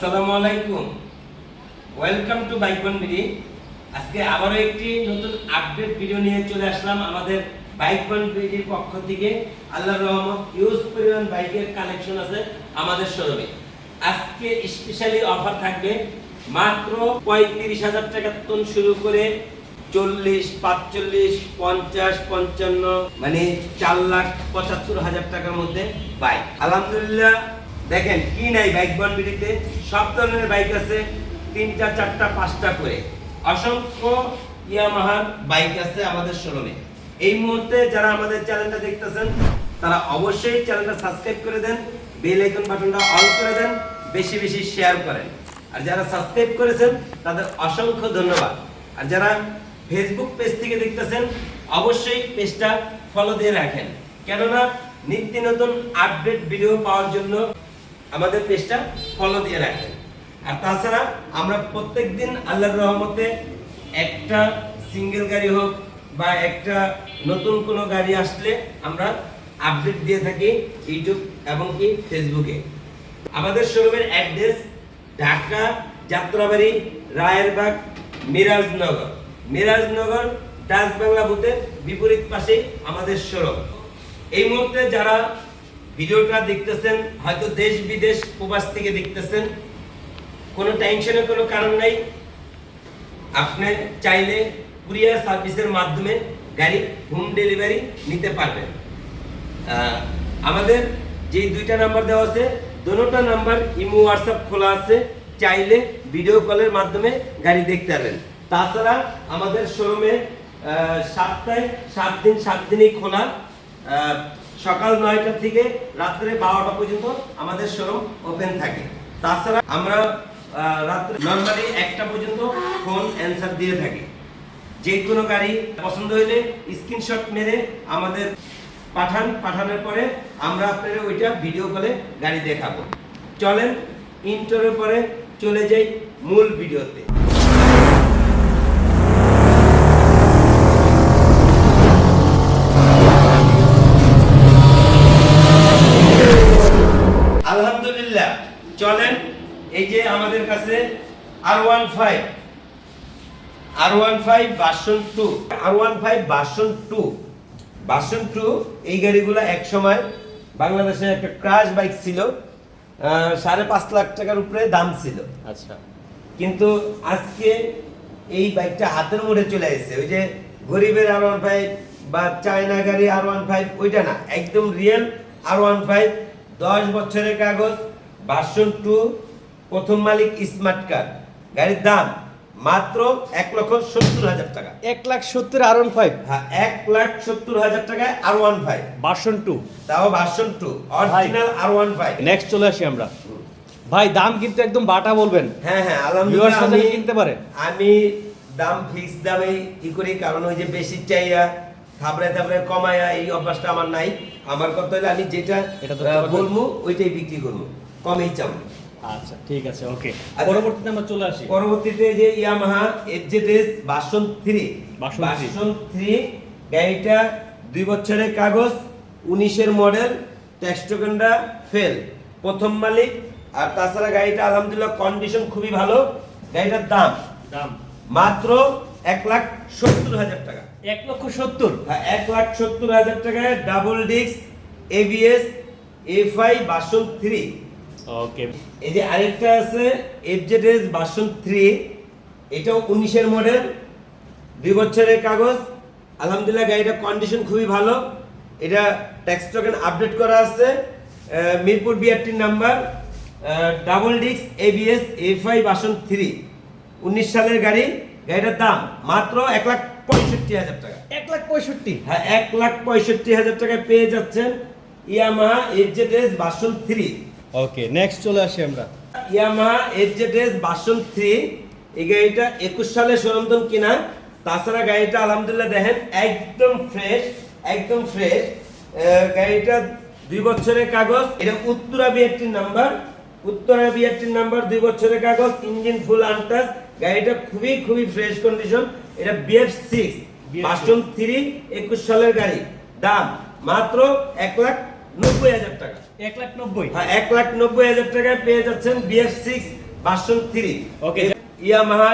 আসসালামু আলাইকুম। Welcome to বাইকন BD আজকে আবারও একটি নতুন আপডেট ভিডিও নিয়ে চলে আসলাম আমাদের বাইকন বিডির পক্ষ থেকে। আল্লাহর রহমত ইউজ পরিমাণ বাইকের কালেকশন আছে আমাদের শোরুমে আজকে স্পেশালি অফার থাকবে মাত্র পঁয়ত্রিশ হাজার টাকা থেকে শুরু করে চল্লিশ, পাঁচচল্লিশ, পঞ্চাশ, পঞ্চান্ন মানে চার লাখ পঁচাত্তর হাজার টাকার মধ্যে বাইক আলহামদুলিল্লাহ দেখেন, কি নাই বাইক বনবিডিতে? সব ধরনের বাইক আছে, তিনটা, চারটা, পাঁচটা করে। অসংখ্য ইয়ামাহার বাইক আছে আমাদের শোরুমে। এই মুহূর্তে যারা আমাদের চ্যানেলটা দেখতেছেন, তারা অবশ্যই চ্যানেলটা সাবস্ক্রাইব করে দেন, বেল আইকন বাটনটা অন করে দেন, বেশি বেশি শেয়ার করেন। আর যারা সাবস্ক্রাইব করেছেন, তাদের অসংখ্য ধন্যবাদ। আর যারা ফেসবুক পেজ থেকে দেখতেছেন, অবশ্যই পেজটা ফলো দিয়ে রাখেন। কেননা, নিত্য নতুন আপডেট ভিডিও পাওয়ার জন্য আমাদের পেজটা ফলো দিয়ে রাখেন। আর তাছাড়া আমরা প্রত্যেক দিন আল্লাহর রহমতে একটা সিঙ্গেল গাড়ি হোক বা একটা নতুন কোনো গাড়ি আসলে আমরা আপডেট দিয়ে থাকি ইউটিউব এবং কি ফেসবুকে আমাদের শোরুমের অ্যাড্রেস ঢাকা, যাত্রাবাড়ি, রায়েরবাগ, মিরাজনগর। মিরাজনগর, ডাচ বাংলা বুথের বিপরীত পাশে আমাদের শোরুম। এই মুহূর্তে যারা ভিডিওটা দেখতেছেন, হয়তো দেশ বিদেশ প্রবাস থেকে দেখতেছেন। কোনো টেনশনের কোনো কারণ নাই। আপনি চাইলে কুরিয়ার সার্ভিসের মাধ্যমে গাড়ি হোম ডেলিভারি নিতে পারবেন। আমাদের যে দুইটা নাম্বার দেওয়া আছে দুটোটা নাম্বার ইমো হোয়াটসঅ্যাপ খোলা আছে। চাইলে ভিডিও কলের মাধ্যমে গাড়ি দেখতে পারবেন। তাছাড়া আমাদের শোরুমে সাতটায় সাত দিন, সাত দিনই খোলা। সকাল নয়টা থেকে রাত্রে বারোটা পর্যন্ত আমাদের শোরুম ওপেন থাকে। তাছাড়া আমরা রাত্রে নর্মালি একটা পর্যন্ত ফোন অ্যান্সার দিয়ে থাকি। যে কোনো গাড়ি পছন্দ হইলে স্ক্রিনশট মেরে আমাদের পাঠান, পাঠানোর পরে আমরা আপনাদের ওইটা ভিডিও কলে গাড়ি দেখাবো। চলেন ইন্টারের পরে চলে যাই মূল ভিডিওতে চলেন এই যে আমাদের কাছে R one five R one five version two R one five version two version two এই গাড়িগুলো এক সময় বাংলাদেশে একটা ক্রাশ বাইক ছিল সাড়ে পাঁচ লাখ টাকার উপরে দাম ছিল। আচ্ছা। কিন্তু আজকে এই বাইকটা হাতের মোড়ে চলে এসেছে। ওই যে গরিবের আর ওয়ান ফাইভ বা চায়না গাড়ি আর ওয়ান ফাইভ ওইটা না একদম রিয়েল আর ওয়ান ফাইভ দশ বছরের কাগজ ভার্সন টু প্রথম মালিক স্মার্ট কার গাড়ির দাম মাত্র এক লক্ষ সত্তর হাজার টাকা। এক লাখ সত্তর আর ওয়ান ফাইভ। হ্যাঁ এক লাখ সত্তর হাজার টাকায় R one five. Version two তাও version two original R one five. Next চলে আসি আমরা। ভাই দাম কিন্তু একদম বাটা বলবেন। হ্যাঁ হ্যাঁ আলহামদুলিল্লাহ আমি কিনতে পারে? আমি দাম ফিক্স দামে ই করি কারণ ওই যে বেশি চাইয়া থাবড়ায় থাবড়ায় কমায়া এই অভ্যাসটা আমার নাই। আমার কথা হলে আমি যেটা বলব ওইটাই বিক্রি করব। কমেই চাবো আচ্ছা ঠিক আছে ওকে। আচ্ছা। পরবর্তীতে আমরা চলে আসি। পরবর্তীতে যে Yamaha FZS version three version three। Version three গাড়িটা দুই বছরের কাগজ উনিশের মডেল ট্যাক্স ফেল প্রথম মালিক। আর তাছাড়া গাড়িটা আলহামদুলিল্লাহ কন্ডিশন খুবই ভালো। গাড়িটার দাম? দাম? মাত্র এক লাখ সত্তর হাজার টাকা। এক লক্ষ সত্তর? হ্যাঁ, এক লাখ সত্তর হাজার টাকায় double disc ABS FI version three. Okay এই যে আরেকটা আছে এফজেডএস বাসন থ্রি এটাও উনিশের মডেল দুই বছরের কাগজ। আলহামদুলিল্লাহ গাড়িটার কন্ডিশন খুবই ভালো। এটা ট্যাক্স টোকেন আপডেট করা আছে Mirpur বিআরটির number double disc ABS FI version three উনিশ সালের গাড়ি গাড়িটার দাম মাত্র এক লাখ পঁয়ষট্টি হাজার টাকা। এক লাখ পঁয়ষট্টি? হ্যাঁ এক লাখ পঁয়ষট্টি হাজার টাকায় পেয়ে যাচ্ছেন Yamaha FZS version three okay next চলে আসি আমরা। ইয়ামাহা এফজেডএস বাসন থ্রি এই গাড়িটা একুশ সালে সরঞ্জাম কিনা তাছাড়া গাড়িটা আলহামদুলিল্লাহ দেখেন একদম ফ্রেশ একদম ফ্রেশ গাড়িটা দুই বছরের কাগজ এটা উত্তরা বিআরটির নাম্বার উত্তরা বিআরটির নাম্বার দুই বছরের কাগজ ইঞ্জিন ফুল আনটাস গাড়িটা খুবই খুবই ফ্রেশ কন্ডিশন এটা BF six BF6 version three একুশ সালের গাড়ি। দাম মাত্র এক লাখ নব্বই হাজার টাকা। এক লাখ নব্বই। হ্যাঁ এক লাখ নব্বই হাজার টাকায় পেয়ে যাচ্ছেন BF six version three Okay. Yamaha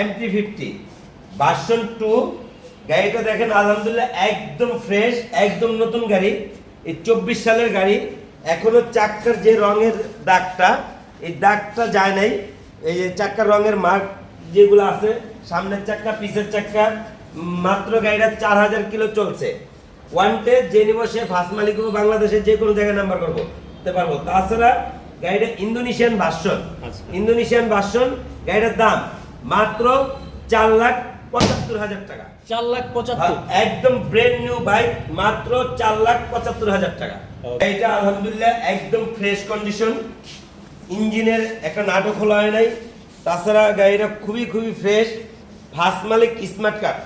MT fifty version two গাড়িটা দেখেন আলহামদুলিল্লাহ একদম ফ্রেশ একদম নতুন গাড়ি। এই চব্বিশ সালের গাড়ি। এখনও চাক্কার যে রঙের দাগটা এই দাগটা যায় নাই। এই যে চাক্কার রঙের মার্ক যেগুলো আছে সামনের চাক্কা পিছের চাক্কা মাত্র গাড়িটা চার হাজার কিলো চলছে। ওয়ান টে যে নিব সে ফার্স্ট মালিক হব বাংলাদেশের যে কোনো জায়গায় নাম্বার করব করতে পারব। তাছাড়া গাড়িটা ইন্দোনেশিয়ান ভার্সন। আচ্ছা। ইন্দোনেশিয়ান ভার্সন গাড়িটার দাম মাত্র চার লাখ পঁচাত্তর হাজার টাকা। চার লাখ পঁচাত্তর। একদম ব্র্যান্ড নিউ বাইক মাত্র চার লাখ পঁচাত্তর হাজার টাকা. এটা আলহামদুলিল্লাহ একদম ফ্রেশ কন্ডিশন ইঞ্জিনের একটা নাটক খোলা হয় নাই। তাছাড়া গাড়িটা খুবই খুবই ফ্রেশ ফার্স্ট মালিক স্মার্ট কার্ড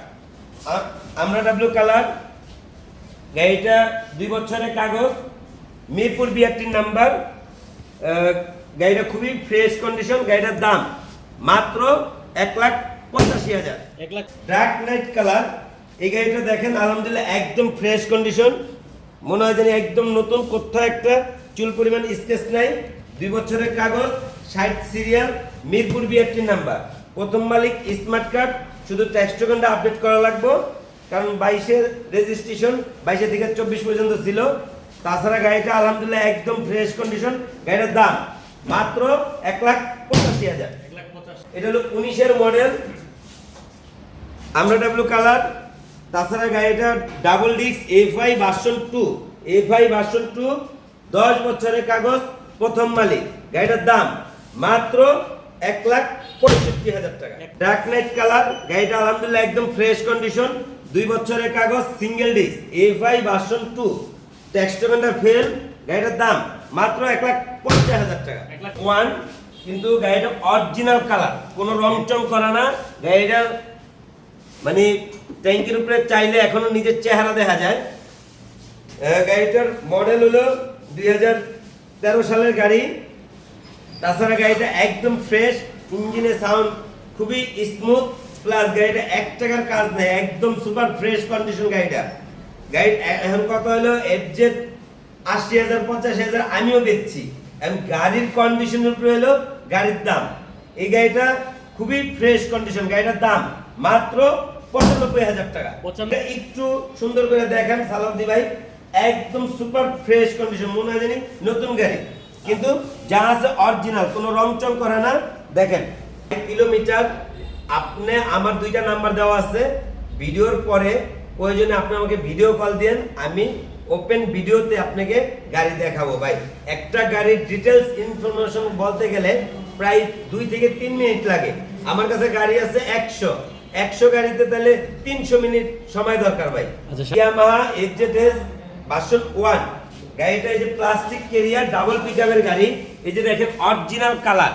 আমরা ডাব্লিউ কালার গাড়িটা দুই বছরের কাগজ মিরপুর বিআরটির নাম্বার গাড়িটা খুবই ফ্রেশ কন্ডিশন গাড়িটার দাম মাত্র এক লাখ পঁচাশি হাজার। এক লাখ ডার্ক নাইট কালার এই গাড়িটা দেখেন আলহামদুলিল্লাহ একদম ফ্রেশ কন্ডিশন মনে হয় জানি একদম নতুন কোথাও একটা চুল পরিমাণ স্কেচ নাই। দুই বছরের কাগজ ষাট সিরিয়াল মিরপুর বিআরটি নাম্বার প্রথম মালিক স্মার্ট কার্ড শুধু ট্যাক্স টোকেনটা আপডেট করা লাগবে। কারণ বাইশের রেজিস্ট্রেশন বাইশে থেকে চব্বিশ পর্যন্ত ছিল। তাছাড়া গাড়িটা আলহামদুলিল্লাহ একদম ফ্রেশ কন্ডিশন গাড়িটার দাম মাত্র এক লাখ পঁচাশি হাজার। এটা হলো উনিশের মডেল আমরা ডাব্লু কালার। তাছাড়া গাড়িটা double disc F I version two F I version two দশ বছরের কাগজ, প্রথম মালিক। গাড়িটার দাম মাত্র এক লাখ পঁয়ষট্টি হাজার টাকা। Dark knight colour. গাড়িটা আলহামদুলিল্লাহ একদম ফ্রেশ কন্ডিশন দুই বছরের কাগজ single disc F I version two ট্যাক্সটোমেন্টার fail গাড়িটার দাম মাত্র এক লাখ পঞ্চাশ হাজার টাকা। ওয়ান কিন্তু গাড়িটা অরিজিনাল কালার কোনো রং চং করা না। গাড়িটার মানে ট্যাঙ্কির উপরে চাইলে এখনও নিজের চেহারা দেখা যায়। গাড়িটার মডেল হলো দুই হাজার তেরো সালের গাড়ি। তাছাড়া গাড়িটা একদম ফ্রেশ ইঞ্জিনের সাউন্ড খুবই স্মুথ প্লাস গাড়িটা এক টাকার কাজ নেই একদম সুপার ফ্রেশ কন্ডিশন গাড়িটা। গাড়ি এখন কথা হলো? এফজেড আশি হাজার পঁচাশি হাজার আমিও বেচছি এবং গাড়ির কন্ডিশনের উপরে হলো গাড়ির দাম। এই গাড়িটা খুবই ফ্রেশ কন্ডিশন গাড়িটার দাম মাত্র পঁচানব্বই হাজার টাকা। একটু সুন্দর করে দেখেন সালাউদ্দি ভাই। একদম সুপার ফ্রেশ কন্ডিশন মনে হয় জানি নতুন গাড়ি। কিন্তু যা আছে অরিজিনাল কোনো রং চং করে না। দেখেন কিলোমিটার আপনি আমার দুইটা নাম্বার দেওয়া আছে। ভিডিওর পরে প্রয়োজনে আপনি আমাকে ভিডিও কল দেন আমি ওপেন ভিডিওতে আপনাকে গাড়ি দেখাবো ভাই। একটা গাড়ির ডিটেলস ইনফরমেশন বলতে গেলে প্রায় দুই থেকে তিন মিনিট লাগে। আমার কাছে গাড়ি আছে একশো। একশো গাড়িতে তাহলে তিনশো মিনিট সময় দরকার ভাই। আচ্ছা, ইয়ামাহা এফজেডএস ভার্সন ওয়ান গাড়িটা এই যে প্লাস্টিক কেরিয়ার ডাবল পিকআপের গাড়ি। এই যে দেখেন অরিজিনাল কালার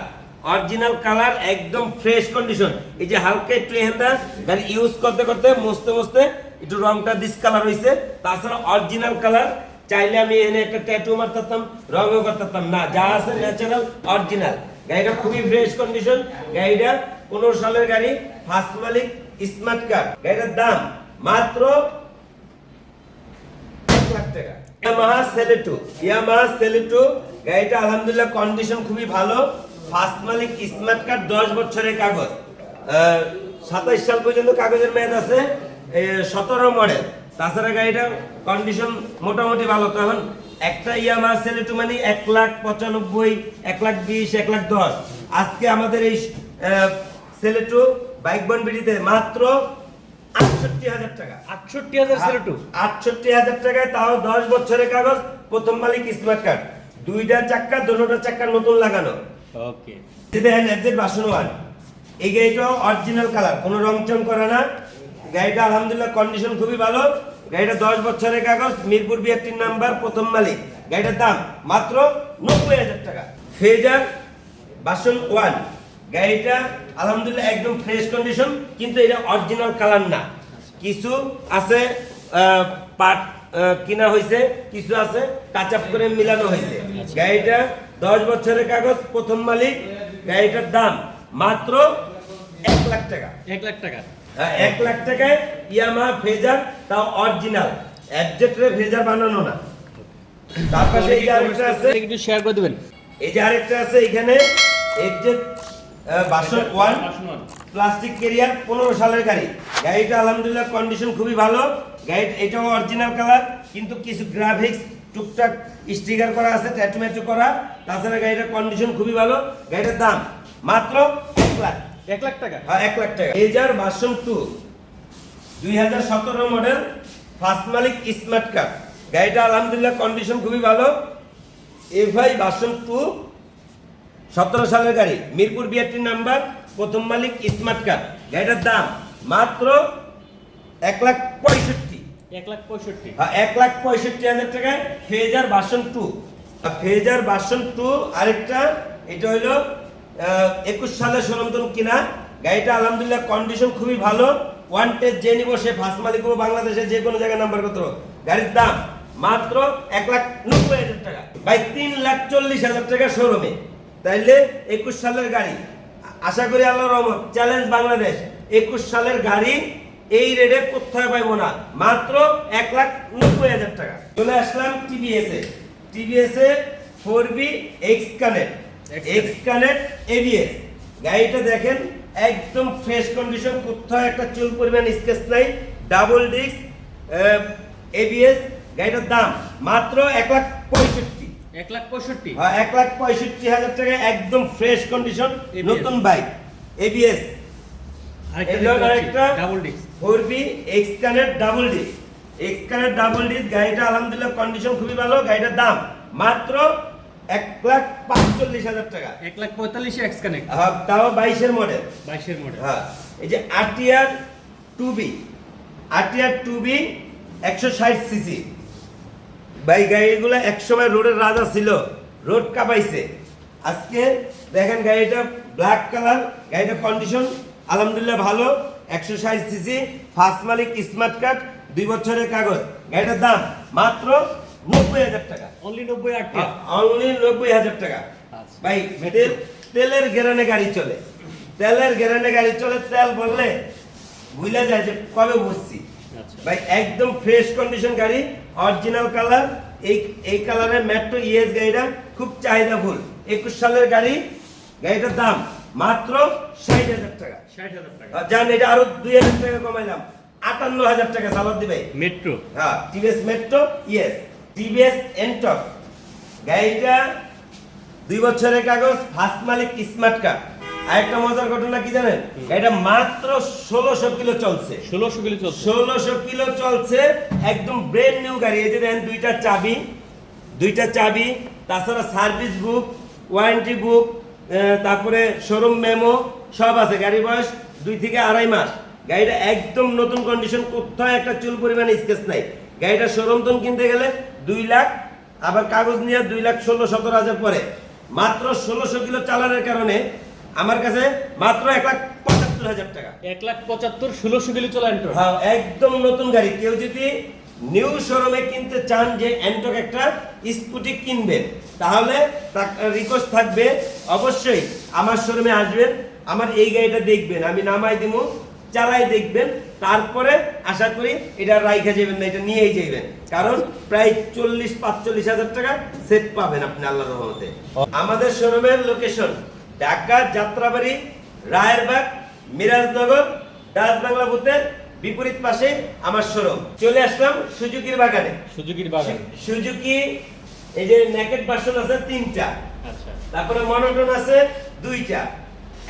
অরিজিনাল কালার একদম ফ্রেশ কন্ডিশন। এই যে হালকা একটু এখানটা গাড়ি ইউজ করতে করতে মুছতে মুছতে একটু রংটা ডিসকালার হয়েছে তাছাড়া অরিজিনাল কালার, চাইলে আমি এখানে একটা ট্যাটু মারতাম, রঙও করতাম না, যা আছে ন্যাচারাল অরিজিনাল গাড়িটা খুবই ফ্রেশ কন্ডিশন গাড়িটা পনেরো সালের গাড়ি ফার্স্ট মালিক স্মার্ট কার্ড গাড়িটার দাম মাত্র লাখ টাকা। ইয়ামাহা সেলেটু ইয়ামাহা সেলেটু গাড়িটা আলহামদুলিল্লাহ কন্ডিশন খুবই ভালো। ফার্স্ট মালিক স্মার্ট কার্ড দশ বছরের কাগজ। সাতাইশ সাল পর্যন্ত কাগজের মেয়াদ আছে সতেরো মডেল। তাছাড়া গাড়িটার কন্ডিশন মোটামুটি ভালো। তখন একটা ইয়ামাহা সেলেটু মানে এক লাখ পঁচানব্বই এক লাখ বিশ এক লাখ দশ। আজকে আমাদের এই সেলেটু বাইক বনবিডিতে মাত্র আটষট্টি হাজার টাকা। আটষট্টি হাজার সেলেটু আটষট্টি হাজার টাকায় তাও দশ বছরের কাগজ প্রথম মালিক স্মার্ট কার্ড। দুইটা চাক্কা দুটোটা চাক্কা নতুন লাগানো। ওকে দেখেন একজেট বাসন ওয়ান। এই গাড়িটাও অরিজিনাল কালার কোনো রং চং করে না। গাড়িটা আলহামদুলিল্লাহ কন্ডিশন খুবই ভালো। গাড়িটা দশ বছরের কাগজ, মিরপুর বিআরটির নাম্বার প্রথম মালিক। গাড়িটার দাম মাত্র নব্বই হাজার টাকা। ফেজার বাসন ওয়ান। গাড়িটা আলহামদুলিল্লাহ একদম ফ্রেশ কন্ডিশন কিন্তু এটা অরিজিনাল কালার না। কিছু আছে পাট কিনা হয়েছে কিছু আছে টাচ আপ করে মিলানো হয়েছে গাড়িটা দশ বছরের কাগজ প্রথম মালিক গাড়িটার দাম মাত্র এক লাখ টাকা। এক লাখ টাকা। হ্যাঁ, এক লাখ টাকায় ইয়ামা ফেজার তাও অরিজিনাল। অ্যাবজেক্টরে ফেজার বানানো না। তার পাশে এই আরেকটা আছে। একটু শেয়ার করে দিবেন। এই যে আরেকটা আছে এখানে এফজেড বাসন ওয়ান প্লাস্টিক কেরিয়ার পনেরো সালের গাড়ি। গাড়িটা আলহামদুলিল্লাহ কন্ডিশন খুবই ভালো। গাড়ি এটাও অরিজিনাল কালার কিন্তু কিছু গ্রাফিক্স টুকটাক স্টিকার করা আছে ট্যাটু ম্যাটু করা। তাছাড়া গাড়িটার কন্ডিশন খুবই ভালো। গাড়িটার দাম মাত্র এক লাখ। এক লাখ টাকা? হ্যাঁ এক লাখ টাকা। এজার ভার্সন টু দুই হাজার সতেরো মডেল ফার্স্ট মালিক স্মার্ট কার গাড়িটা আলহামদুলিল্লাহ কন্ডিশন খুবই ভালো। এফআই ভার্সন টু সতেরো সালের গাড়ি। মিরপুর বিআরটি নাম্বার প্রথম মালিক স্মার্ট কার গাড়িটার দাম মাত্র এক লাখ পঁয়ষট্টি এক লাখ পঁয়ষট্টি। এক লাখ পঁয়ষট্টি হাজার টাকায় Fazer version two. Fazer version two আরেকটা, এটা হইল একুশ সালের সরন্তন কিনা। গাড়িটা আলহামদুলিল্লাহ কন্ডিশন খুবই ভালো। ওয়ান যে নিব সে ফার্স্ট মালিক হব বাংলাদেশের যে কোনো জায়গায় নাম্বার কত গাড়ির দাম মাত্র এক লাখ নব্বই হাজার টাকা। ভাই, তিন লাখ চল্লিশ হাজার টাকা শোরুমে তাইলে একুশ সালের গাড়ি। আশা করি আল্লাহ রহমত চ্যালেঞ্জ বাংলাদেশ। একুশ সালের গাড়ি এই রেটে কোথায় পাইবো না? মাত্র এক লাখ নব্বই হাজার টাকা। চলে আসলাম টিভিএস এ। টিভিএস এ four V X connect X connect ABS গাড়িটা দেখেন একদম ফ্রেশ কন্ডিশন কোথাও একটা চুল পরিমাণ স্কেচ নাই ডাবল ডিস্ক এবিএস গাড়িটার দাম মাত্র এক লাখ পঁয়ষট্টি। এক লাখ পঁয়ষট্টি? হ্যাঁ, এক লাখ পঁয়ষট্টি হাজার টাকা একদম ফ্রেশ কন্ডিশন নতুন বাইক এবিএস আরেকটা double disc four V X connect double disc X connect double disc গাড়িটা আলহামদুলিল্লাহ কন্ডিশন খুবই ভালো গাড়িটার দাম মাত্র এক লাখ পাঁচচল্লিশ হাজার টাকা। এক লাখ পঁয়তাল্লিশে এক্স কানেক্ট হ্যাঁ, তাও বাইশের মডেল বাইশের মডেল হ্যাঁ এই যে RTR two V RTR two V একশো ষাট সিসি। ভাই গাড়িগুলো একসময় রোডের রাজা ছিল রোড কাঁপাইছে। আজকে দেখেন গাড়িটা ব্ল্যাক কালার গাড়িটার কন্ডিশন আলহামদুলিল্লাহ ভালো। একশো ষাট সিসি ফার্স্ট মালিক স্মার্ট কার্ড দুই বছরের কাগজ। গাড়িটার দাম মাত্র নব্বই হাজার টাকা। অনলি নব্বই অনলি নব্বই হাজার টাকা। আচ্ছা। ভাই তেল তেলের গেরানে গাড়ি চলে। তেলের গেরানে গাড়ি চলে তেল বললে ভুলে যায় যে কবে বসছি। আচ্ছা। ভাই একদম ফ্রেশ কন্ডিশন গাড়ি অরিজিনাল কালার এই এই কালারের মেট্রো ইএস গাড়িটা খুব চাহিদা ফুল একুশ সালের গাড়ি গাড়িটার দাম মাত্র ষাট হাজার টাকা। জান এটা আরও দুই হাজার টাকা কমাইলাম। আটান্ন হাজার টাকা দিবে। মেট্রো? হ্যাঁ TVS Metro yes TVS Ntorq. গাড়িটা দুই বছরের কাগজ ফার্স্ট মালিক স্মার্ট কার্ড। আরেকটা মজার ঘটনা কি জানেন? গাড়িটা মাত্র ষোলোশো কিলো চলছে। ষোলোশো কিলো চলছে। ষোলোশো কিলো চলছে একদম ব্রেন নিউ গাড়ি। এই যে দেখেন দুইটা চাবি দুইটা চাবি তাছাড়া সার্ভিস বুক ওয়ারেন্টি বুক তারপরে শোরুম মেমো সব আছে গাড়ি বয়স দুই থেকে আড়াই মাস। গাড়িটা একদম নতুন কন্ডিশন কোথাও একটা চুল পরিমাণ স্কেচ নাই। গাড়িটা শোরুম তন কিনতে গেলে দুই লাখ আবার কাগজ নিয়ে দুই লাখ ষোলো সতেরো হাজার পরে। মাত্র ষোলোশো কিলো চালানোর কারণে আমার কাছে মাত্র এক লাখ পঁচাত্তর হাজার টাকা। এক লাখ পঁচাত্তর ষোলোশো কিলো চলে এন্ট্রো হ্যাঁ একদম নতুন গাড়ি। কেউ যদি নিউ শোরুমে কিনতে চান যে অ্যান্টক একটা স্কুটি কিনবেন তাহলে রিকোয়েস্ট থাকবে অবশ্যই আমার শোরুমে আসবেন। আমার এই গাড়িটা দেখবেন আমি নামাই দিব চালাই দেখবেন তারপরে আশা করি এটা রাইখা যাবেন না এটা নিয়েই যাবেন কারণ প্রায় চল্লিশ পাঁচচল্লিশ হাজার টাকা সেট পাবেন আপনি আল্লাহর রহমতে। আমাদের শোরুমের লোকেশন ঢাকা যাত্রাবাড়ি রায়েরবাগ মিরাজনগর ডাচ বাংলা বুথের বিপরীত পাশে আমার শোরুম। চলে আসলাম সুজুকির বাগানে। সুজুকির বাগান। সুজুকি এই যে নেকেট ভার্সন আছে তিনটা। আচ্ছা। তারপরে মনোটন আছে দুইটা।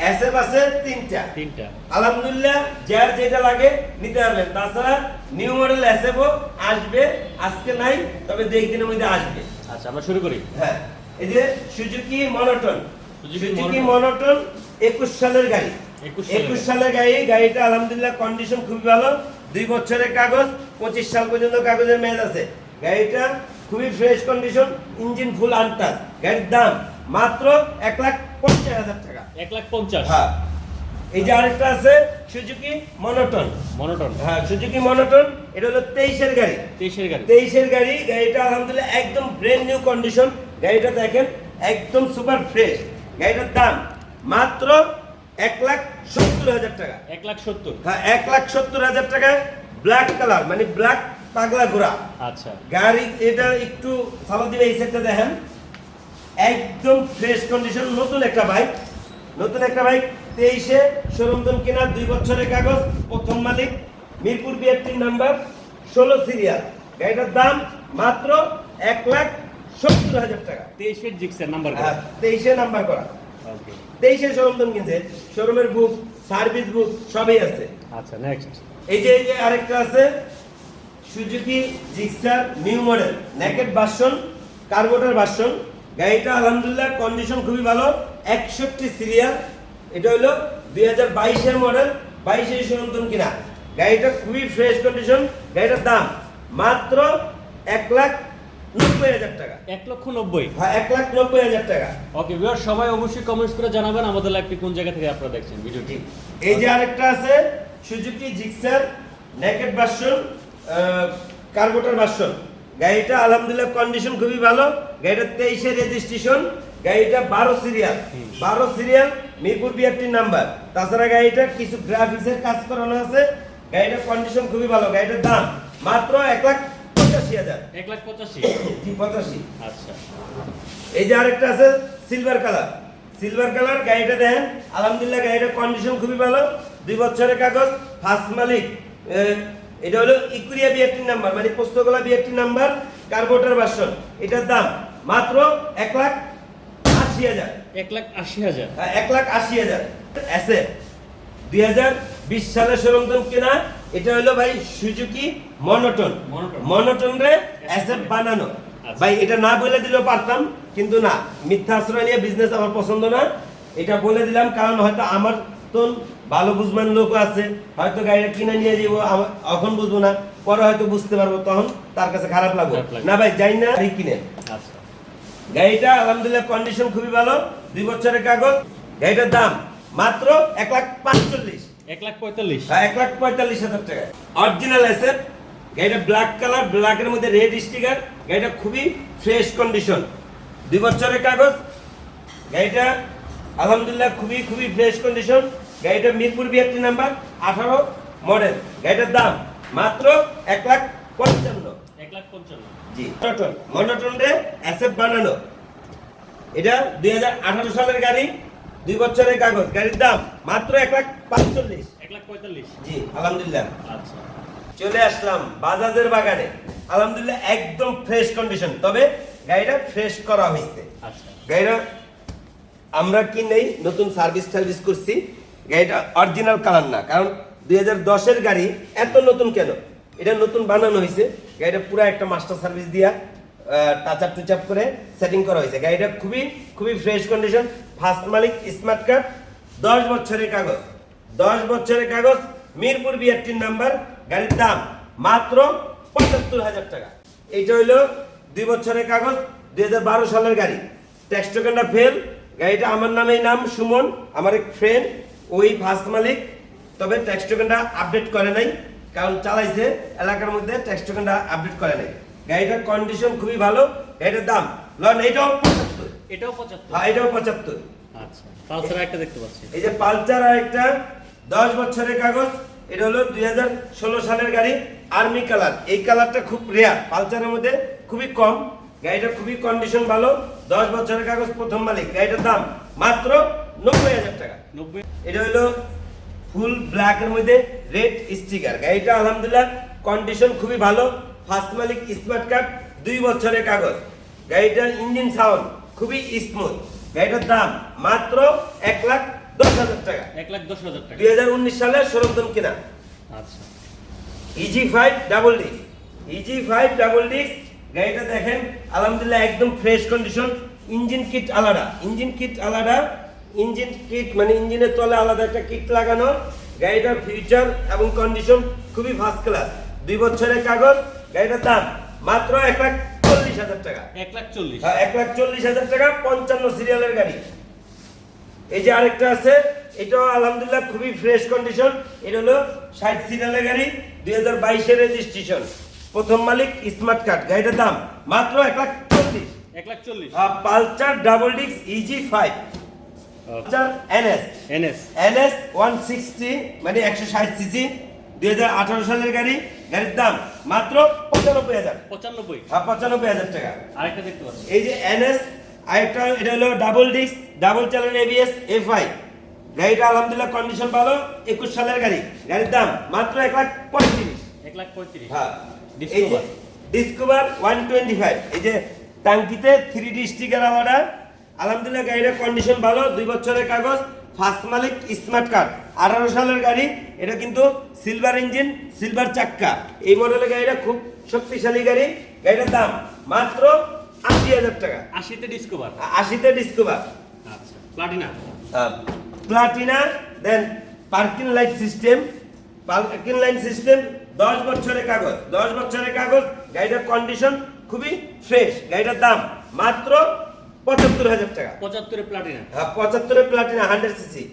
এসএফ আছে তিনটা। তিনটা। আলহামদুলিল্লাহ যার যেটা লাগে নিতে পারবেন। তাছাড়া নিউ মডেল এসএফও আসবে আজকে নাই তবে একদিনের মধ্যে আসবে। আচ্ছা আমরা শুরু করি। হ্যাঁ এই যে সুজুকি মনোটন সুজুকি। মনোটন একুশ সালের গাড়ি। একুশ সালের গাড়ি গাড়িটা আলহামদুলিল্লাহ কন্ডিশন খুবই ভালো। দুই বছরের কাগজ পঁচিশ সাল পর্যন্ত কাগজের মেয়াদ আছে। গাড়িটা খুবই fresh condition engine full untouched গাড়ির দাম মাত্র এক লাখ পঞ্চাশ হাজার টাকা। এক লাখ পঞ্চাশ। হ্যাঁ। এই যে আরেকটা আছে সুজুকি মনোটন। মনোটন। হ্যাঁ সুজুকি মনোটন এটা হলো তেইশের গাড়ি। তেইশের গাড়ি। তেইশের গাড়ি গাড়িটা আলহামদুলিল্লাহ একদম ব্রেন নিউ কন্ডিশন গাড়িটা দেখেন একদম সুপার ফ্রেশ গাড়িটার দাম মাত্র এক লাখ সত্তর হাজার টাকা। এক লাখ সত্তর। হ্যাঁ এক লাখ সত্তর হাজার টাকা ব্ল্যাক কালার মানে ব্ল্যাক পাগলা ঘোড়া। আচ্ছা। গাড়ি এটা একটু ভালো দিবে এই সেটটা দেখেন। একদম ফ্রেশ কন্ডিশন নতুন একটা বাইক নতুন একটা বাইক তেইশে শোরুমদন কেনা দুই বছরের কাগজ প্রথম মালিক মিরপুর বিআরটির নাম্বার ষোলো সিরিয়াল। গাড়িটার দাম মাত্র এক লাখ সত্তর হাজার টাকা। তেইশের জিক্সের নাম্বার হ্যাঁ, তেইশে নাম্বার করা। তেইশে শোরুমদন কিনছে শোরুমের বুক সার্ভিস বুক সবই আছে। আচ্ছা নেক্সট এই যে এই যে আরেকটা আছে Suzuki Gixxer new model naked version carburettor version গাড়িটা আলহামদুলিল্লাহ কন্ডিশন খুবই ভালো। একষট্টি সিরিয়াল এটা হলো দুই হাজার বাইশের মডেল বাইশের সনাতন কিনা। গাড়িটা খুবই ফ্রেশ কন্ডিশন গাড়িটার দাম মাত্র এক লাখ নব্বই হাজার টাকা। এক লক্ষ নব্বই। হ্যাঁ এক লাখ নব্বই হাজার টাকা। ওকে সবাই অবশ্যই কমেন্টস করে জানাবেন আমাদের লাইভটি কোন জায়গা থেকে আপনারা দেখছেন ভিডিওটি। এই যে আরেকটা আছে Suzuki Gixxer naked version carburettor version গাড়িটা আলহামদুলিল্লাহ কন্ডিশন খুবই ভালো। গাড়িটা তেইশে রেজিস্ট্রেশন গাড়িটা বারো সিরিয়াল বারো সিরিয়াল মিরপুর বিআরটির নাম্বার তাছাড়া গাড়িটা কিছু গ্রাফিক্সের কাজ করানো আছে। গাড়িটার কন্ডিশন খুবই ভালো। গাড়িটার দাম মাত্র এক লাখ পঁচাশি হাজার। এক লাখ পঁচাশি? পঁচাশি। আচ্ছা। এই যে আরেকটা আছে সিলভার কালার সিলভার কালার গাড়িটা দেন আলহামদুলিল্লাহ গাড়িটার কন্ডিশন খুবই ভালো। দুই বছরের কাগজ ফার্স্ট মালিক এটা হলো ইকুরিয়া বিআরটি নাম্বার মানে পোস্তগোলা বিআরটি নাম্বার কার্বোটার বাসন। এটার দাম মাত্র এক লাখ আশি হাজার। এক লাখ আশি হাজার। হ্যাঁ, এক লাখ আশি হাজার। এসে দুই হাজার বিশ সালে সরঞ্জাম কেনা এটা হলো ভাই সুজুকি মনোটন। মনোটন। রে অ্যাসেট বানানো। আচ্ছা। ভাই এটা না বলে দিলেও পারতাম কিন্তু না মিথ্যা আশ্রয় নিয়ে বিজনেস আমার পছন্দ না। এটা বলে দিলাম কারণ হয়তো আমার তো ভালো বুঝমান লোক আছে হয়তো গাড়িটা কিনে নিয়ে যাব এখন বুঝব না পরে হয়তো বুঝতে পারব তখন তার কাছে খারাপ লাগবে। খারাপ লাগবে। না ভাই যাই না গাড়ি কিনে। আচ্ছা। গাড়িটা আলহামদুলিল্লাহ কন্ডিশন খুবই ভালো দুই বছরের কাগজ। গাড়িটার দাম মাত্র এক লাখ পাঁচচল্লিশ। এক লাখ পঁয়তাল্লিশ। হ্যাঁ, এক লাখ পঁয়তাল্লিশ হাজার টাকা। অরিজিনাল অ্যাসেট গাড়িটা ব্ল্যাক কালার ব্ল্যাকের মধ্যে রেড স্টিকার গাড়িটা খুবই ফ্রেশ কন্ডিশন দুই বছরের কাগজ গাড়িটা আলহামদুলিল্লাহ খুবই খুবই ফ্রেশ কন্ডিশন গাড়িটা মিরপুর বিআরটি নাম্বার আঠারো মডেল। গাড়িটার দাম মাত্র এক লাখ পঞ্চান্ন। এক লাখ পঞ্চান্ন। জি। মনোটন। মনোটন রে অ্যাসেট বানানো। এটা দুই সালের গাড়ি দুই বছরের কাগজ। গাড়ির দাম মাত্র এক লাখ পাঁচচল্লিশ। এক লাখ পঁয়তাল্লিশ। জি আলহামদুলিল্লাহ। আচ্ছা। চলে আসলাম বাজাজের বাগানে। আলহামদুলিল্লাহ একদম ফ্রেশ কন্ডিশন তবে গাড়িটা ফ্রেশ করা হয়েছে। আচ্ছা। গাড়িটা আমরা কি নেই নতুন সার্ভিস টার্ভিস করছি। গাড়িটা অরিজিনাল কালার না, কারণ দুই হাজার দশের গাড়ি এত নতুন কেন? এটা নতুন বানানো হয়েছে। গাড়িটা পুরো একটা মাস্টার সার্ভিস দিয়া টাচ আপ টুচ আপ করে সেটিং করা হয়েছে। গাড়িটা খুবই খুবই ফ্রেশ কন্ডিশন ফার্স্ট মালিক স্মার্ট কার্ড দশ বছরের কাগজ। দশ বছরের কাগজ, মিরপুর বিআরটির নাম্বার গাড়ির দাম মাত্র পঁচাত্তর হাজার টাকা। এইটা হইল দুই বছরের কাগজ, দুই হাজার বারো সালের গাড়ি। ট্যাক্স টোকেনটা ফেল গাড়িটা আমার নামেই নাম সুমন, আমার এক ফ্রেন্ড ওই ফার্স্ট মালিক তবে ট্যাক্স টোকেনটা আপডেট করে নাই কারণ চালাইছে এলাকার মধ্যে ট্যাক্স টোকেনটা আপডেট করে নাই। গাড়িটার কন্ডিশন খুবই ভালো গাড়িটার দাম লন এইটাও পঁচাত্তর। এটাও পঁচাত্তর? হ্যাঁ এটাও পঁচাত্তর। আচ্ছা পালসার একটা দেখতে পাচ্ছি। এই যে পালচার আর একটা দশ বছরের কাগজ এটা হলো দুই হাজার ষোলো সালের গাড়ি আর্মি কালার। এই কালারটা খুব রেয়ার পালচারের মধ্যে খুবই কম গাড়িটা খুবই কন্ডিশন ভালো দশ বছরের কাগজ প্রথম মালিক গাড়িটার দাম মাত্র নব্বই হাজার টাকা। নব্বই এটা হলো ফুল ব্ল্যাকের মধ্যে রেড স্টিকার গাড়িটা আলহামদুলিল্লাহ কন্ডিশন খুবই ভালো। ফার্স্ট মালিক স্মার্ট কার্ড দুই বছরের কাগজ। গাড়িটার ইঞ্জিন সাউন্ড খুবই স্মুথ গাড়িটার দাম মাত্র এক লাখ দশ হাজার টাকা। এক লাখ দশ হাজার টাকা। দুই হাজার উনিশ সালে সরঞ্জাম কেনা। আচ্ছা। Easy five double disc easy five double disc গাড়িটা দেখেন আলহামদুলিল্লাহ একদম ফ্রেশ কন্ডিশন ইঞ্জিন কিট আলাদা। ইঞ্জিন কিট আলাদা। ইঞ্জিন কিট মানে ইঞ্জিনের তলে আলাদা একটা কিট লাগানো গাড়িটার ফিউচার এবং কন্ডিশন খুবই ফার্স্ট ক্লাস দুই বছরের কাগজ গাড়িটার দাম মাত্র এক লাখ চল্লিশ হাজার টাকা। এক লাখ চল্লিশ হ্যাঁ, এক লাখ চল্লিশ হাজার টাকা পঞ্চান্ন সিরিয়ালের গাড়ি। এই যে আরেকটা আছে এটাও আলহামদুলিল্লাহ খুবই ফ্রেশ কন্ডিশন এটা হলো ষাট সিরিয়ালের গাড়ি দুই হাজার বাইশের রেজিস্ট্রেশন প্রথম মালিক স্মার্ট কার্ড গাড়িটার দাম মাত্র এক লাখ চল্লিশ এক লাখ চল্লিশ পালচার ডাবল ডিক্স easy five Pulsar NS. NS. NS one sixty মানে একশো ষাট সিসি দুই হাজার আঠারো সালের গাড়ি গাড়ির দাম মাত্র পঁচানব্বই হাজার। পঁচানব্বই। হ্যাঁ পঁচানব্বই হাজার টাকা। আরেকটা দেখতে পাচ্ছি। এই যে এনএস আরেকটা এটা হলো double disc double channel ABS FI গাড়িটা আলহামদুলিল্লাহ কন্ডিশন ভালো একুশ সালের গাড়ি। গাড়ির দাম মাত্র এক লাখ পঁয়ত্রিশ। এক লাখ পঁয়ত্রিশ। হ্যাঁ। ডিসকভার ওয়ান টোয়েন্টি ফাইভ এই যে টাঙ্কিতে থ্রি ডি স্টিকার আলাদা আলহামদুলিল্লাহ গাড়ির কন্ডিশন ভালো দুই বছরের কাগজ ফার্স্ট মালিক স্মার্ট কার্ড আঠারো সালের গাড়ি এটা কিন্তু সিলভার ইঞ্জিন সিলভার চাক্কা। এই মডেলের গাড়িটা খুব শক্তিশালী গাড়ি। গাড়িটার দাম মাত্র আশি হাজার টাকা। আশিতে ডিসকভার আশিতে ডিসকভার আচ্ছা প্লাটিনা প্লাটিনা দেন parking light system parking light system দশ বছরের কাগজ। দশ বছরের কাগজ গাড়িটার কন্ডিশন খুবই ফ্রেশ গাড়িটার দাম মাত্র পঁচাত্তর হাজার টাকা। পঁচাত্তরে প্লাটিনা হ্যাঁ পঁচাত্তরের প্লাটিনা হান্ড্রেড সিসি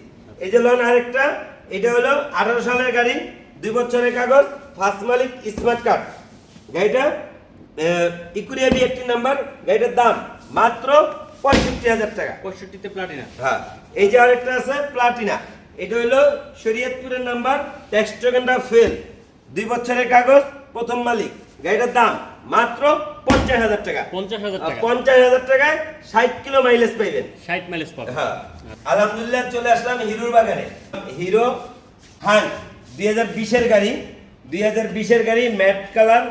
এই যে লোন আরেকটা এটা হলো আঠারো সালের গাড়ি দুই বছরের কাগজ ফার্স্ট মালিক স্মার্ট কার্ড গাড়িটা ইকুরিয়াবি একটি নাম্বার গাড়িটার দাম মাত্র পঁয়ষট্টি হাজার টাকা। পঁয়ষট্টিতে প্লাটিনা হ্যাঁ এই যে আরেকটা আছে প্লাটিনা এটা হইল শরীয়তপুরের নাম্বার টেক্সটোকেনটা ফেল দুই বছরের কাগজ প্রথম মালিক। গাড়িটার দাম মাত্র পঞ্চাশ হাজার টাকা। পঞ্চাশ হাজার টাকা। পঞ্চাশ হাজার টাকায় ষাট কিলো মাইলেজ পাইবেন। ষাট মাইলেজ পাবে হ্যাঁ। আলহামদুলিল্লাহ চলে আসলাম হিরোর বাগানে। হিরো হান দুই হাজার বিশের গাড়ি। দুই হাজার বিশের গাড়ি ম্যাট কালার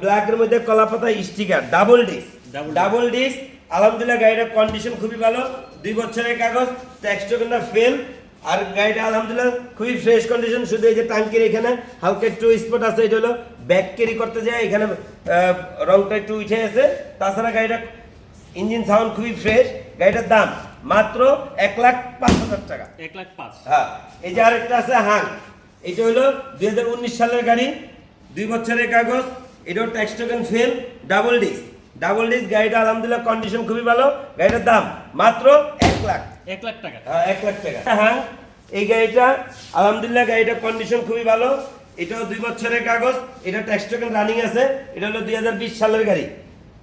ব্ল্যাকের মধ্যে কলাপাতা sticker double disc double disc আলহামদুলিল্লাহ গাড়িটার কন্ডিশন খুবই ভালো। দুই বছরের কাগজ ট্যাক্স টোকেনটা ফেল আর গাড়িটা আলহামদুলিল্লাহ খুবই ফ্রেশ কন্ডিশন শুধু এই যে টাঙ্কির এখানে হালকা একটু স্পট আছে এটা হলো ব্যাক ক্যারি করতে যায় এখানে রংটা একটু উঠে আছে তাছাড়া গাড়িটা ইঞ্জিন সাউন্ড খুবই ফ্রেশ গাড়িটার দাম মাত্র এক লাখ পাঁচ হাজার টাকা। এক লাখ পাঁচ। হ্যাঁ এই যে আরেকটা আছে হাং এটা হলো দুই হাজার উনিশ সালের গাড়ি দুই বছরের কাগজ এটাও tax token fail double disc double disc গাড়িটা আলহামদুলিল্লাহ কন্ডিশন খুবই ভালো গাড়িটার দাম মাত্র এক লাখ। এক লাখ টাকা। হ্যাঁ, এক লাখ টাকা। হ্যাঁ এই গাড়িটা আলহামদুলিল্লাহ গাড়িটার কন্ডিশন খুবই ভালো এটাও দুই বছরের কাগজ এটা ট্যাক্স টোকেন রানিং আছে এটা হলো দুই হাজার বিশ সালের গাড়ি।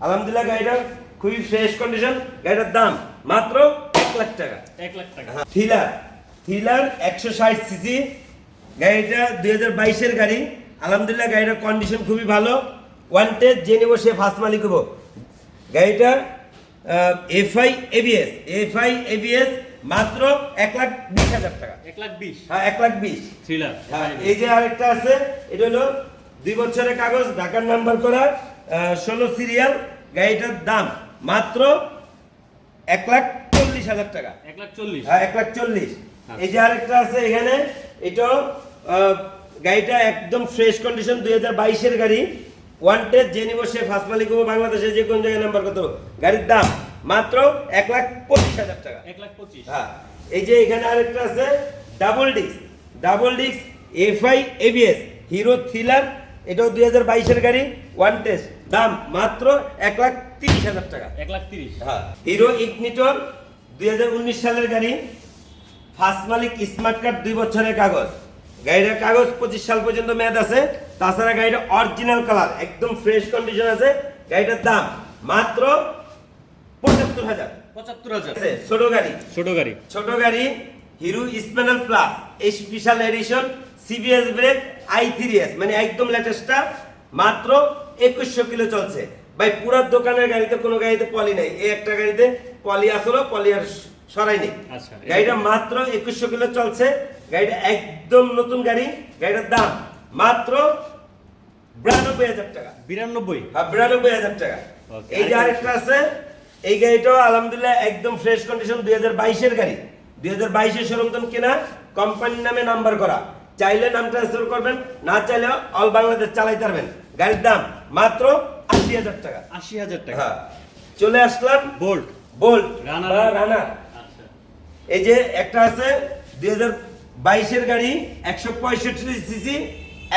আলহামদুলিল্লাহ গাড়িটা খুবই ফ্রেশ কন্ডিশন গাড়িটার দাম মাত্র এক লাখ টাকা। এক লাখ টাকা। থ্রিলার থ্রিলার একশো ষাট সিসি গাড়িটা দুই হাজার বাইশের গাড়ি। আলহামদুলিল্লাহ গাড়িটার কন্ডিশন খুবই ভালো ওয়ান্টেড যে নেব সে ফার্স্ট মালিক হব। গাড়িটা এফআই এবিএস এফআই এবিএস মাত্র এক লাখ বিশ হাজার টাকা। এক লাখ বিশ? হ্যাঁ এক লাখ বিশ। থ্রিলার হ্যাঁ এই যে আরেকটা আছে এটা হলো দুই বছরের কাগজ ঢাকার নাম্বার করা ষোলো সিরিয়াল গাড়িটার দাম মাত্র এক লাখ চল্লিশ হাজার টাকা। এক লাখ চল্লিশ? হ্যাঁ এক লাখ চল্লিশ। এই যে আরেকটা আছে এখানে এটাও গাড়িটা একদম ফ্রেশ কন্ডিশন দুই হাজার বাইশের গাড়ি। ওয়ান্টেড যে নিব সে ফার্স্ট মালিক বাংলাদেশে যে কোন জায়গায় নাম্বার কত গাড়ির দাম মাত্র এক লাখ পঁচিশ হাজার টাকা। এক লাখ পঁচিশ। হ্যাঁ এই যে এখানে আরেকটা আছে double disc double disc FI ABS Hero Thriller এটাও দুই হাজার বাইশের গাড়ি ওয়ান টেস্ট দাম মাত্র এক লাখ তিরিশ হাজার টাকা। এক লাখ তিরিশ। হ্যাঁ হিরো ইগনিটর দুই হাজার উনিশ সালের গাড়ি। ফার্স্ট মালিক স্মার্ট কার্ড দুই বছরের কাগজ। গাড়িটার কাগজ পঁচিশ সাল পর্যন্ত মেয়াদ আছে। তাছাড়া গাড়িটা অরিজিনাল কালার একদম ফ্রেশ কন্ডিশন আছে। গাড়িটার দাম মাত্র পঁচাত্তর হাজার। পঁচাত্তর হাজার। ছোট গাড়ি। ছোট গাড়ি। ছোট গাড়ি হিরো স্প্যানেল প্লাস এই special edition CBS brake I three S মানে একদম লেটেস্টটা মাত্র একুশশো কিলো চলছে। ভাই পুরো দোকানের গাড়িতে কোনো গাড়িতে পলি নেই। এই একটা গাড়িতে পলি আসলো পলি আর সরাই নেই। আচ্ছা। গাড়িটা মাত্র একুশশো কিলো চলছে। গাড়িটা একদম নতুন গাড়ি। গাড়িটার দাম মাত্র বিরানব্বই হাজার টাকা। বিরানব্বই? হ্যাঁ বিরানব্বই হাজার টাকা. এই যে আরেকটা আছে এই গাড়িটাও আলহামদুলিল্লাহ একদম ফ্রেশ কন্ডিশন দুই হাজার বাইশের গাড়ি। দুই হাজার বাইশের সরঞ্জাম কেনা কোম্পানির নামে নাম্বার করা। চাইলে নাম ট্রান্সফার করবেন না চাইলে অল বাংলাদেশ চালাইতে পারবেন। গাড়ির দাম মাত্র আশি হাজার টাকা। আশি হাজার টাকা। হ্যাঁ চলে আসলাম বোল্ট বোল্ট। রানার আচ্ছা। এই যে একটা আছে দুই হাজার বাইশের গাড়ি একশো পঁয়ষট্টি সিসি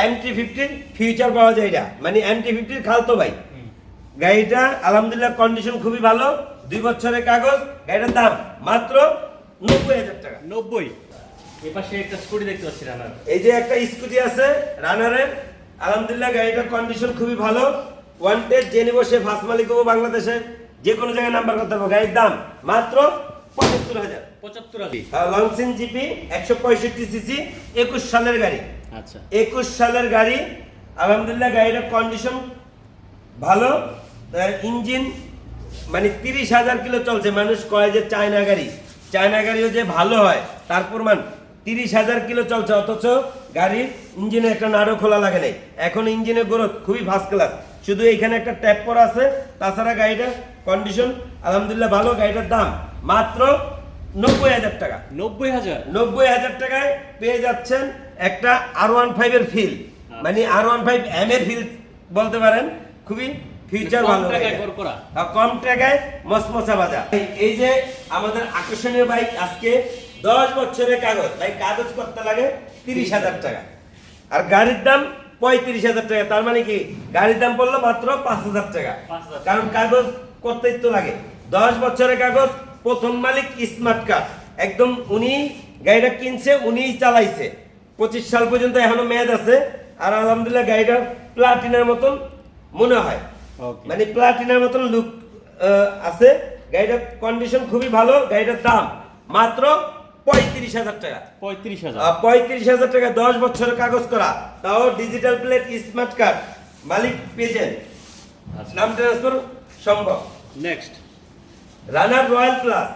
এম টি ফিফটির ফিউচার পাওয়া যায় এটা। মানে এম টি ফিফটির খালতো ভাই। গাড়িটা আলহামদুলিল্লাহ কন্ডিশন খুবই ভালো। দুই বছরের কাগজ গাড়িটার দাম মাত্র নব্বই হাজার টাকা। নব্বই। এ পাশে একটা স্কুটি দেখতে পাচ্ছি রানার এই যে একটা স্কুটি আছে রানারের আলহামদুলিল্লাহ গাড়িটার কন্ডিশন খুবই ভালো। ওয়ান্টেড যে নিব সে ফার্স্ট মালিক হব বাংলাদেশে। যে কোনো জায়গায় নাম্বার করতে পারব। গাড়ির দাম মাত্র পঁচাত্তর হাজার। পঁচাত্তর হাজার লংসিন জিপি একশো পঁয়ষট্টি সিসি একুশ সালের গাড়ি। আচ্ছা। একুশ সালের গাড়ি। আলহামদুলিল্লাহ গাড়িটার কন্ডিশন ভালো। ইঞ্জিন মানে তিরিশ হাজার কিলো চলছে। মানুষ কয় যে চায়না গাড়ি। চায়না গাড়িও যে ভালো হয় তার প্রমাণ তিরিশ হাজার কিলো চলছে। অথচ গাড়ির ইঞ্জিনে একটা নাড়ও খোলা লাগে নাই। এখন ইঞ্জিনের গ্রোথ খুবই ফার্স্ট ক্লাস শুধু এখানে একটা ট্যাপ করা আছে তাছাড়া গাড়িটার কন্ডিশন আলহামদুলিল্লাহ ভালো গাড়িটার দাম মাত্র নব্বই হাজার টাকা। নব্বই হাজার? নব্বই হাজার টাকায় পেয়ে যাচ্ছেন একটা আর ওয়ান ফাইভের ফিল মানে আর ওয়ান ফাইভ এম এর ফিল বলতে পারেন। খুবই ফিউচার কম ভালো। কর করা। কম টাকায় মসমসা বাজা এই যে আমাদের আকর্ষণীয় বাইক আজকে দশ বছরের কাগজ ভাই কাগজ করতে লাগে তিরিশ হাজার টাকা। আর গাড়ির দাম পঁয়ত্রিশ হাজার টাকা তার মানে কি? গাড়ির দাম পড়ল মাত্র পাঁচ হাজার টাকা। 5,000 কারণ কাগজ করতেই তো লাগে। দশ বছরের কাগজ প্রথম মালিক স্মার্ট কার্ড একদম উনি গাড়িটা কিনছে উনিই চালাইছে। পঁচিশ সাল পর্যন্ত এখনও মেয়াদ আছে। আর আলহামদুলিল্লাহ গাড়িটা প্লাটিনার মতন মনে হয়. মানে প্লাটিনার মতন লুক আছে। গাড়িটার কন্ডিশন খুবই ভালো। গাড়িটার দাম মাত্র পঁয়ত্রিশ হাজার টাকা। পঁয়ত্রিশ হাজার। পঁয়ত্রিশ হাজার টাকা দশ বছরের কাগজ করা। তাও ডিজিটাল প্লেট স্মার্ট কার্ড মালিক পেয়েছেন। আচ্ছা। নাম ট্রান্সফার সম্ভব। নেক্সট রানার রয়্যাল প্লাস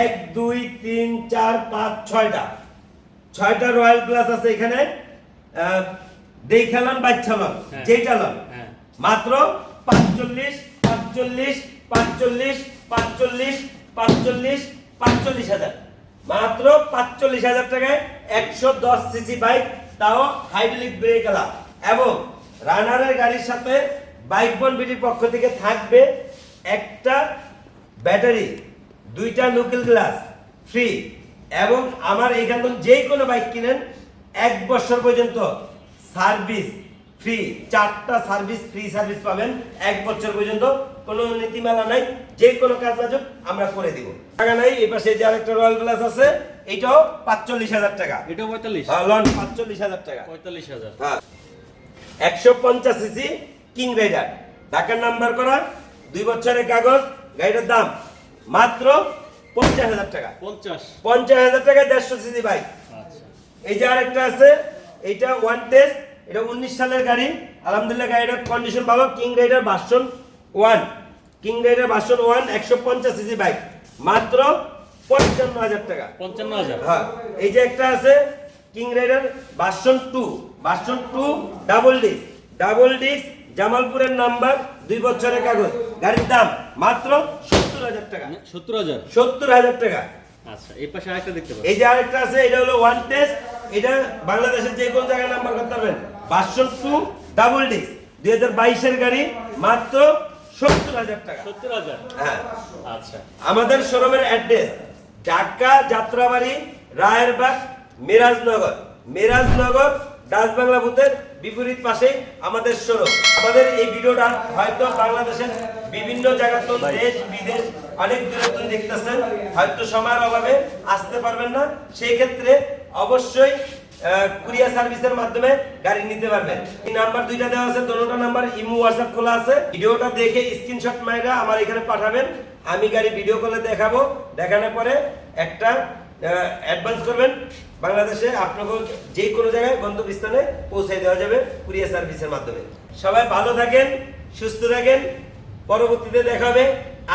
এক দুই তিন চার পাঁচ ছয়টা। ছয়টা রয়্যাল প্লাস আছে এখানে। দেখালাম বাচ্চালাম হ্যাঁ। যেটা হ্যাঁ। মাত্র পাঁচচল্লিশ পাঁচচল্লিশ পাঁচচল্লিশ পাঁচচল্লিশ পাঁচচল্লিশ পাঁচচল্লিশ হাজার। মাত্র পাঁচচল্লিশ হাজার টাকায় একশো দশ সিসি বাইক, তাও হাইড্রোলিক ব্রেক এলা। এবং রানারের গাড়ির সাথে বাইক বন বিটির পক্ষ থেকে থাকবে একটা ব্যাটারি, দুইটা নুকেল গ্লাস ফ্রি এবং আমার এইখান থেকে যে কোনো বাইক কিনেন, এক বছর পর্যন্ত সার্ভিস ফ্রি চারটা সার্ভিস ফ্রি সার্ভিস পাবেন এক বছর পর্যন্ত। কোনো নীতিমালা নাই যে কোনো কাজ হোক আমরা করে দিব। টাকা নাই এই পাশে যে আরেকটা রয়্যাল গ্লাস আছে এটাও পাঁচচল্লিশ হাজার টাকা। এটা পঁয়তাল্লিশ। হ্যাঁ, লন পাঁচচল্লিশ হাজার টাকা। পঁয়তাল্লিশ হাজার। হ্যাঁ। একশো পঞ্চাশ সিসি কিং রাইডার। ঢাকার নাম্বার করা দুই বছরের কাগজ গাড়িটার দাম মাত্র পঞ্চাশ হাজার টাকা। পঞ্চাশ। পঞ্চাশ হাজার টাকা দেড়শো সিসি বাইক। আচ্ছা। এই যে আরেকটা আছে এইটা ওয়ান টেস্ট এটা উনিশ সালের গাড়ি। আলহামদুলিল্লাহ গাড়িটার কন্ডিশন ভালো King Rider version one King Rider version one একশো পঞ্চাশ সিসি বাইক মাত্র পঞ্চান্ন হাজার টাকা। পঞ্চান্ন হাজার। হ্যাঁ এই যে একটা আছে King Rider version two version two double disc double disc জামালপুরের নাম্বার দুই বছরের কাগজ। গাড়ির দাম মাত্র সত্তর হাজার টাকা। সত্তর হাজার। সত্তর হাজার টাকা। আচ্ছা এই পাশে আরেকটা দেখতে পাচ্ছি। এই যে আরেকটা আছে এটা হলো ওয়ান টেস্ট এটা বাংলাদেশের যে কোনো জায়গায় নাম্বার করতে পারবেন। টু ডাবল ডিস্ক দুই হাজার বাইশের গাড়ি মাত্র সত্তর হাজার টাকা। সত্তর হাজার? হ্যাঁ। আচ্ছা। আমাদের শোরুমের অ্যাড্রেস ঢাকা যাত্রাবাড়ি রায়েরবাগ মিরাজনগর। মিরাজনগর ডাচ বাংলা বুথের বিপরীত পাশে আমাদের শোরুম। আমাদের এই ভিডিওটা হয়তো বাংলাদেশের বিভিন্ন জায়গার তো দেশ বিদেশ অনেক দূরে দূরে দেখতেছেন। হয়তো সময়ের অভাবে আসতে পারবেন না। সেই ক্ষেত্রে অবশ্যই কুরিয়ার সার্ভিসের মাধ্যমে গাড়ি নিতে পারবেন এই নাম্বার দুইটা দেওয়া আছে দুটোটা নাম্বার, ইমো, হোয়াটসঅ্যাপ খোলা আছে। ভিডিওটা দেখে স্ক্রিনশট মাইরা আমার এখানে পাঠাবেন। আমি গাড়ি ভিডিও কলে দেখাবো। দেখানোর পরে একটা অ্যাডভান্স করবেন। বাংলাদেশে আপনাকে যে কোনো জায়গায় গন্তব্যস্থানে পৌঁছে দেওয়া যাবে কুরিয়ার সার্ভিসের মাধ্যমে। সবাই ভালো থাকেন, সুস্থ থাকেন। পরবর্তীতে দেখাবে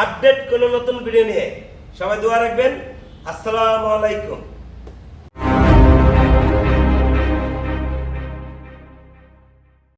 আপডেট কোনো নতুন ভিডিও নিয়ে। সবাই দোয়া রাখবেন। আসসালামু আলাইকুম।